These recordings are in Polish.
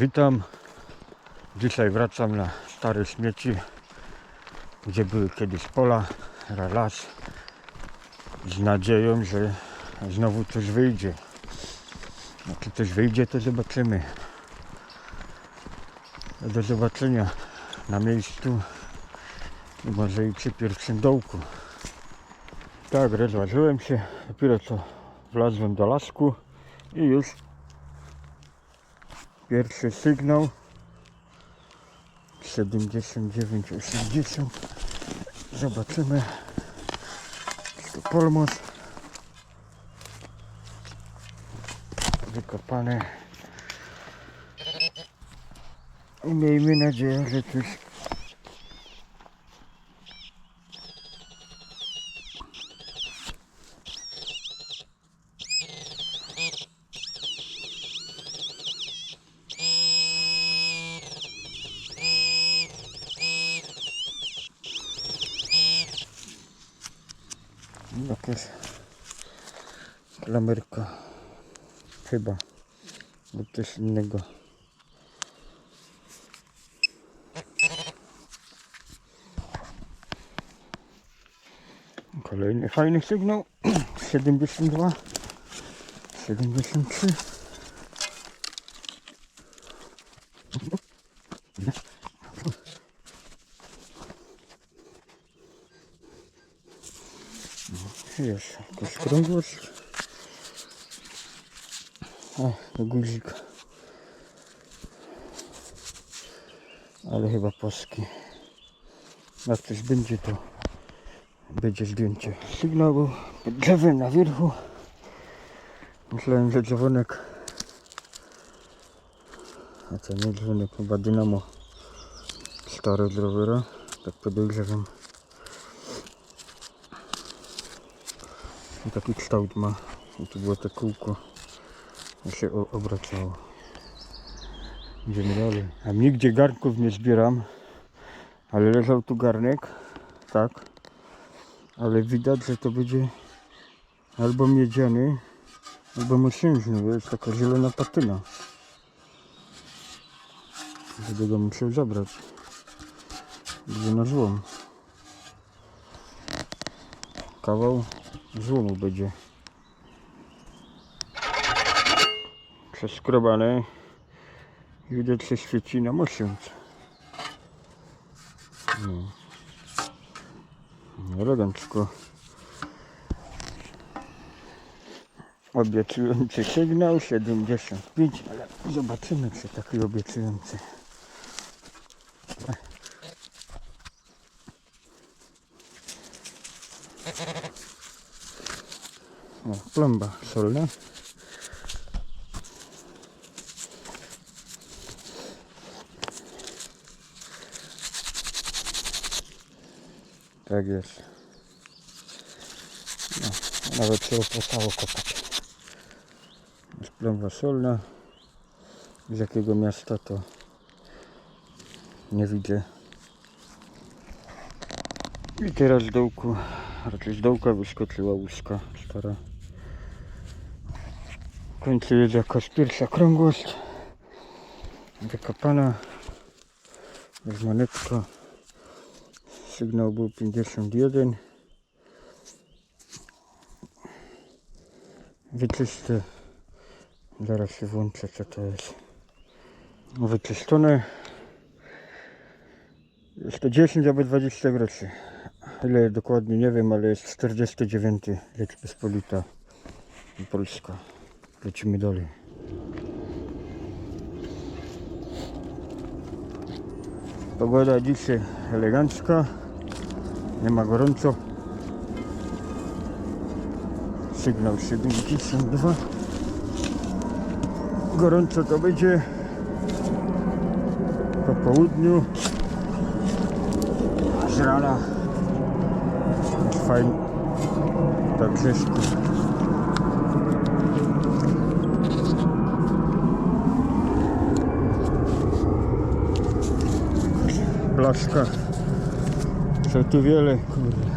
Witam. Dzisiaj wracam na stare śmieci, gdzie były kiedyś pola, las. Z nadzieją, że znowu coś wyjdzie. A czy coś wyjdzie, to zobaczymy. Do zobaczenia na miejscu i może i przy pierwszym dołku. Tak, rozważyłem się. Dopiero co wlazłem do lasku i już pierwszy sygnał. 79, 80 zobaczymy. Jest tu polmos. Wykopane i miejmy nadzieję, że coś Jakaś klamerka. Chyba. Lub coś innego. Kolejny fajny sygnał. 72. 73. Jest jakiś krągłość. O, guzik. Ale chyba polski. Jak coś będzie, to będzie zdjęcie sygnału pod drzewem na wierzchu. Myślałem, że dzwonek. A to nie dzwonek, chyba dynamo. Stare z rowera. Tak podejrzewam. Taki kształt ma. I tu było to kółko. I się obracało. Idziemy dalej. A nigdzie garnków nie zbieram. Ale leżał tu garnek. Tak. Ale widać, że to będzie albo miedziany, albo mosiężny. bo Jest taka zielona patyna. Będę go musiał zabrać. Będzie na złom. Kawał złomu będzie. Przeskrobane. Widać się świeci na mosiąc. No. Elegancko. Obiecujący sygnał 75, ale zobaczymy czy taki obiecujący. Plomba solna. Tak jest. No, nawet się opłacało kopać. Jest plomba solna. Z jakiego miasta to nie widzę. I teraz z dołku, raczej z dołka wyskoczyła łuska stara. W końcu jest jakaś pierwsza krągłość. Wykopana. Jest monetka. Sygnał był 51. Wyczyste. Zaraz się włączę co to jest. Wyczyszczone. Jest to 10 albo 20 groszy. Ile dokładnie nie wiem, ale jest 49 Rzeczpospolita Polska. Lecimy dalej. Pogoda dzisiaj elegancka. Nie ma gorąco. Sygnał 72. Gorąco to będzie po południu. Z rana fajnie. Tak grzeszko. Blaszka. Co tu wiele, kurde.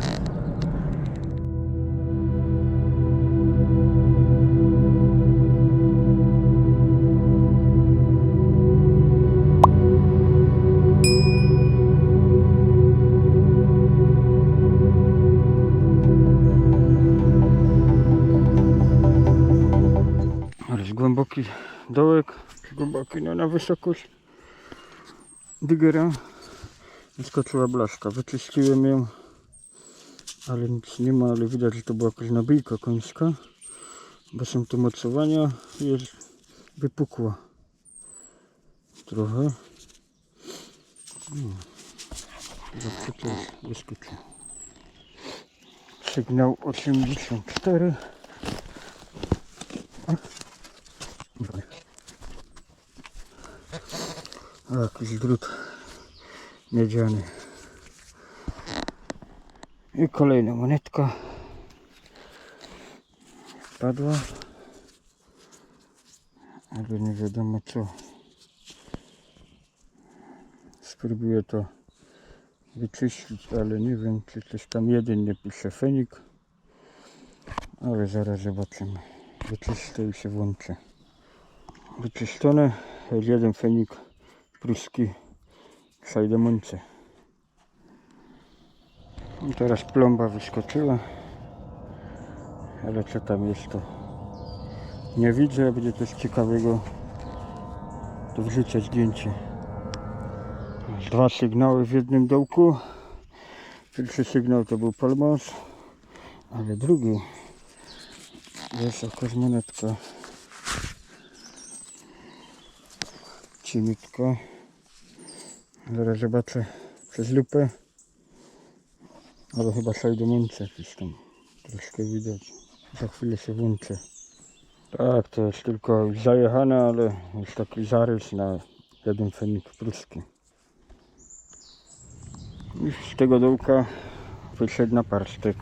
głęboki dołek, głęboki no, na wysokość digera Wyskoczyła blaszka, wyczyściłem ją, ale nic nie ma, ale widać, że to była jakaś nabijka końska, bo są tu mocowania i jest wypukła trochę. Hmm. Dobrze to jest, wyskoczył. Sygnał 84. O, jakiś drut miedziany. I kolejna monetka. Padła. Ale nie wiadomo co. Spróbuję to wyczyścić, ale nie wiem czy coś tam jeden nie pisze fenik. Ale zaraz zobaczymy. Wyczyszczę i się włączę. Wyczyszczone. Jeden fenik pruski I teraz plomba wyskoczyła. Ale co tam jest to nie widzę, będzie coś ciekawego to wrzucę zdjęcie. Dwa sygnały w jednym dołku. Pierwszy sygnał to był polmos, ale drugi jest jakaś monetka. Ciemitka. Zaraz zobaczę przez lupę. Ale chyba sajdomonce jakieś tam troszkę widać. Za chwilę się włączę. Tak, to jest tylko już zajechane, ale jest taki zarys na jeden fenik pruski. I z tego dołka wyszedł na parstek.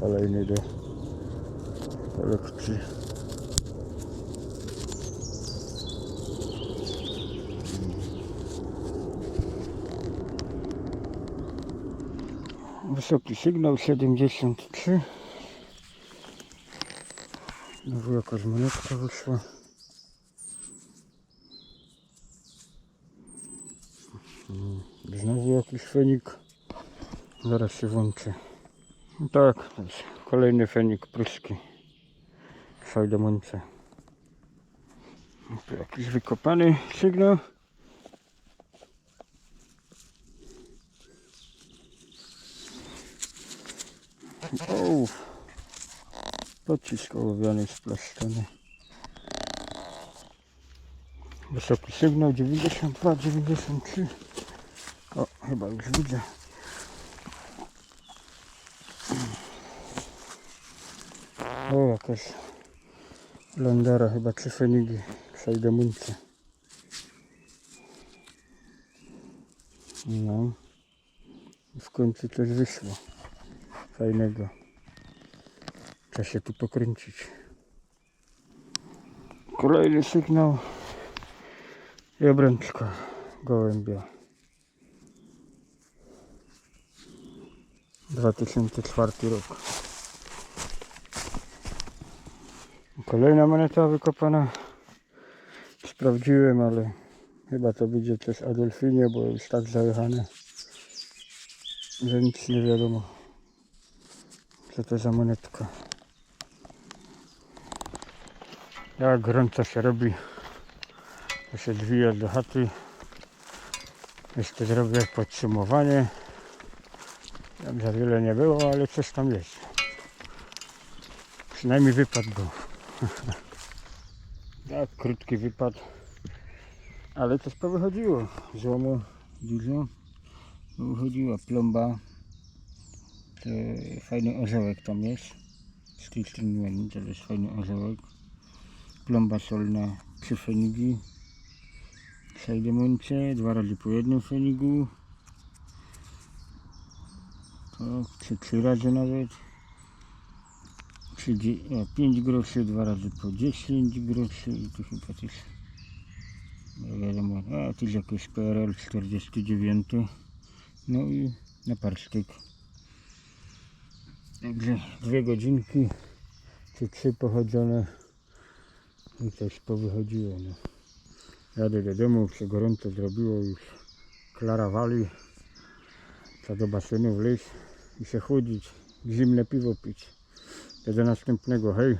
Kolejny do kolekcji. Wysoki sygnał 73. Znowu jakaś monetka wyszła. Mm, Znowu jakiś fenik. Zaraz się włączę. No tak, kolejny fenik pruski. W Sajdemonce. Tu jakiś wykopany sygnał. O, pocisk ołowiany splaszczony. Wysoki sygnał 92, 93. O, chyba już widzę. O, jakaś landara, chyba trzy fenigi w Sajdemunce. No. I w końcu coś wyszło fajnego. Trzeba się tu pokręcić. Kolejny sygnał. I obręczka gołębia. 2004 rok. Kolejna moneta wykopana. Sprawdziłem, ale chyba to będzie coś Adolfinie, bo już tak zajechane, że nic nie wiadomo. Co to za monetka? Jak gorąco się robi, to się dwija do chaty. Jeszcze zrobię podsumowanie. Tam za wiele nie było, ale coś tam jest. Przynajmniej wypad był. tak, krótki wypad. Ale coś powychodziło. Złomu dużo. Wychodziła plomba. To fajny orzełek tam jest. Z nie to jest fajny orzełek. Plomba solna trzy fenigi. Sajdemonce, dwa razy po jednym fenigu. Tak, czy trzy razy nawet. Trzy, dzie- nie, pięć groszy, dwa razy po 10 groszy i tu chyba też nie wiadomo, a tu jest jakiś PRL 49. No i na parstek. Także dwie godzinki czy trzy pochodzone i coś powychodziło. No. Jadę do domu, się gorąco zrobiło już. Klara wali. Trzeba do basenu wleźć i się chłodzić, zimne piwo pić. Do następnego, hej.